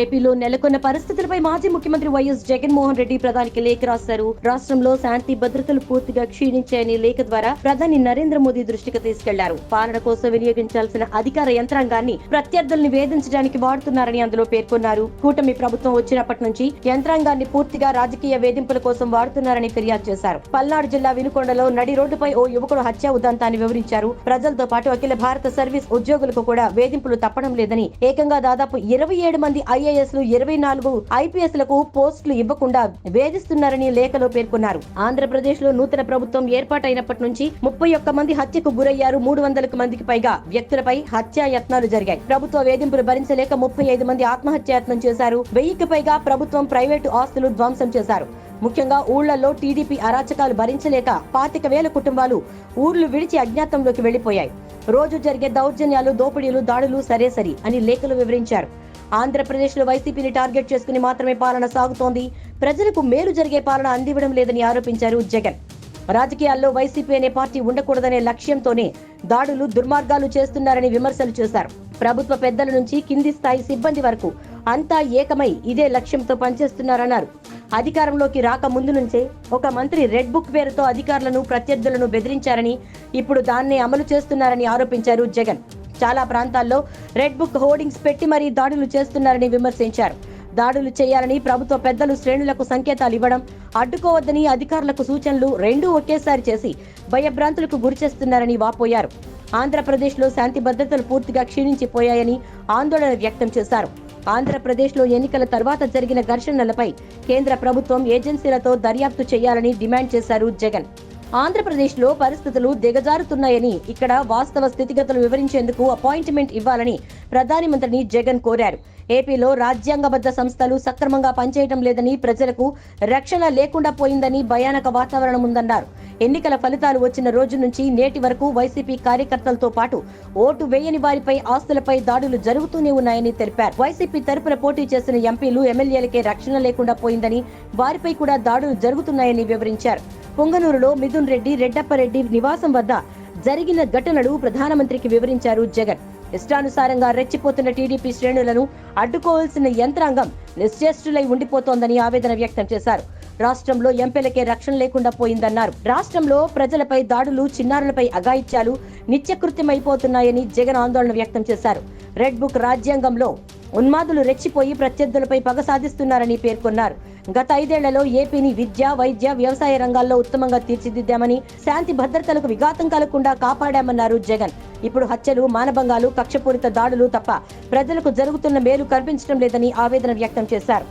ఏపీలో నెలకొన్న పరిస్థితులపై మాజీ ముఖ్యమంత్రి వైఎస్ జగన్మోహన్ రెడ్డి ప్రధానికి లేఖ రాశారు. రాష్ట్రంలో శాంతి భద్రతలు పూర్తిగా క్షీణించాయని లేఖ ద్వారా ప్రధాని నరేంద్ర మోదీ దృష్టికి తీసుకెళ్ళారు. పాలన కోసం వినియోగించాల్సిన అధికార యంత్రాంగాన్ని ప్రత్యర్థుల్ని వేధించడానికి వాడుతున్నారని అందులో పేర్కొన్నారు. కూటమి ప్రభుత్వం వచ్చినప్పటి నుంచి యంత్రాంగాన్ని పూర్తిగా రాజకీయ వేధింపుల కోసం వాడుతున్నారని ఫిర్యాదు చేశారు. పల్నాడు జిల్లా వినుకొండలో నడి రోడ్డుపై ఓ యువకుడు హత్య ఉదంతాన్ని వివరించారు. ప్రజలతో పాటు అఖిల భారత సర్వీస్ ఉద్యోగులకు కూడా వేధింపులు తప్పడం లేదని ఏకంగా దాదాపు ఇరవై ఏడు మంది ఐ లు ఇరవై నాలుగు ఐపీఎస్లకు పోస్టులు ఇవ్వకుండా వేధిస్తున్నారని లేఖలో పేర్కొన్నారు. ఆంధ్రప్రదేశ్లో నూతన ప్రభుత్వం ఏర్పాటైనప్పటి నుంచి ముప్పై ఒక్క మంది హత్యకు గురయ్యారు. మూడు వందలకు మందికి పైగా వ్యక్తులపై హత్యాయత్నాలు జరిగాయి. ప్రభుత్వ వేధింపులు భరించలేక ముప్పై ఐదు మంది ఆత్మహత్యాయత్నం చేశారు. వెయ్యికి పైగా ప్రభుత్వం ప్రైవేటు ఆస్తులు ధ్వంసం చేశారు. ముఖ్యంగా ఊళ్ళలో టీడీపీ అరాచకాలు భరించలేక పాతిక వేల కుటుంబాలు ఊర్లు విడిచి అజ్ఞాతంలోకి వెళ్ళిపోయాయి రోజు జరిగే దౌర్జన్యాలు దోపిడీలు దాడులు సరే సరి అని లేఖలు వివరించారు. ఆంధ్రప్రదేశ్లో వైసీపీని టార్గెట్ చేసుకుని మాత్రమే పాలన సాగుతోంది. ప్రజలకు మేలు జరిగే పాలన అందివ్వడం లేదని ఆరోపించారు జగన్. రాజకీయాల్లో వైసీపీ అనే పార్టీ ఉండకూడదనే లక్ష్యంతోనే దాడులు దుర్మార్గాలు చేస్తున్నారని విమర్శలు చేశారు. ప్రభుత్వ పెద్దల నుంచి కింది స్థాయి సిబ్బంది వరకు అంతా ఏకమై ఇదే లక్ష్యంతో పనిచేస్తున్నారన్నారు. అధికారంలోకి రాక ముందు నుంచే ఒక మంత్రి రెడ్ బుక్ పేరుతో అధికారులను ప్రత్యర్థులను బెదిరించారని ఇప్పుడు దాన్నే అమలు చేస్తున్నారని ఆరోపించారు జగన్. చాలా ప్రాంతాల్లో రెడ్ బుక్ హోర్డింగ్స్ పెట్టి మరీ దాడులు చేస్తున్నారని విమర్శించారు. దాడులు చేయాలని ప్రభుత్వ పెద్దలు శ్రేణులకు సంకేతాలు ఇవ్వడం అడ్డుకోవద్దని అధికారులకు సూచనలు రెండూ ఒకేసారి చేసి భయభ్రాంతులకు గురిచేస్తున్నారని వాపోయారు. ఆంధ్రప్రదేశ్లో శాంతి భద్రతలు పూర్తిగా క్షీణించిపోయాయని ఆందోళన వ్యక్తం చేశారు. ఆంధ్రప్రదేశ్లో ఎన్నికల తర్వాత జరిగిన ఘర్షణలపై కేంద్ర ప్రభుత్వం ఏజెన్సీలతో దర్యాప్తు చేయాలని డిమాండ్ చేశారు జగన్. ఆంధ్రప్రదేశ్లో పరిస్థితులు దిగజారుతున్నాయని ఇక్కడ వాస్తవ స్థితిగతులు వివరించేందుకు అపాయింట్మెంట్ ఇవ్వాలని ప్రధాని మంత్రిని జగన్ కోరారు. ఏపీలో రాజ్యాంగబద్ధ సంస్థలు సక్రమంగా పనిచేయడం లేదని ప్రజలకు రక్షణ లేకుండా పోయిందని భయానక వాతావరణం ఉందన్నారు. ఎన్నికల ఫలితాలు వచ్చిన రోజు నుంచి నేటి వరకు వైసీపీ కార్యకర్తలతో పాటు ఓటు వేయని వారిపై ఆస్తులపై దాడులు జరుగుతూనే ఉన్నాయని తెలిపారు. వైసీపీ తరపున పోటీ చేసిన ఎంపీలు ఎమ్మెల్యేలకే రక్షణ లేకుండా పోయిందని వారిపై కూడా దాడులు జరుగుతున్నాయని వివరించారు. పొంగనూరులో మిథున్ రెడ్డి రెడ్డప్పరెడ్డి నివాసం వద్ద జరిగిన ఘటనలు ప్రధానమంత్రికి వివరించారు జగన్. ఇష్టానుసారంగా రెచ్చిపోతున్న టీడీపీ శ్రేణులను అడ్డుకోవాల్సిన యంత్రాంగం నిశ్చేష్టులై ఉండిపోతోందని ఆవేదన వ్యక్తం చేశారు. రాష్ట్రంలో ఎంపీలకే రక్షణ లేకుండా పోయిందన్నారు. రాష్ట్రంలో ప్రజలపై దాడులు చిన్నారులపై అఘాయిత్యాలు నిత్యకృత్యమైపోతున్నాయని జగన్ ఆందోళన వ్యక్తం చేశారు. రెడ్ బుక్ రాజ్యాంగంలో ఉన్మాదులు రెచ్చిపోయి ప్రత్యర్థులపై పగ సాధిస్తున్నారని పేర్కొన్నారు. గత ఐదేళ్ళలో ఏపీని విద్య వైద్య వ్యవసాయ రంగాల్లో ఉత్తమంగా తీర్చిదిద్దామని శాంతి భద్రతలకు విఘాతం కలగకుండా కాపాడామన్నారు జగన్. ఇప్పుడు హత్యలు మానభంగాలు కక్షపూరిత దాడులు తప్ప ప్రజలకు జరుగుతున్న మేలు కనిపించడం లేదని ఆవేదన వ్యక్తం చేశారు.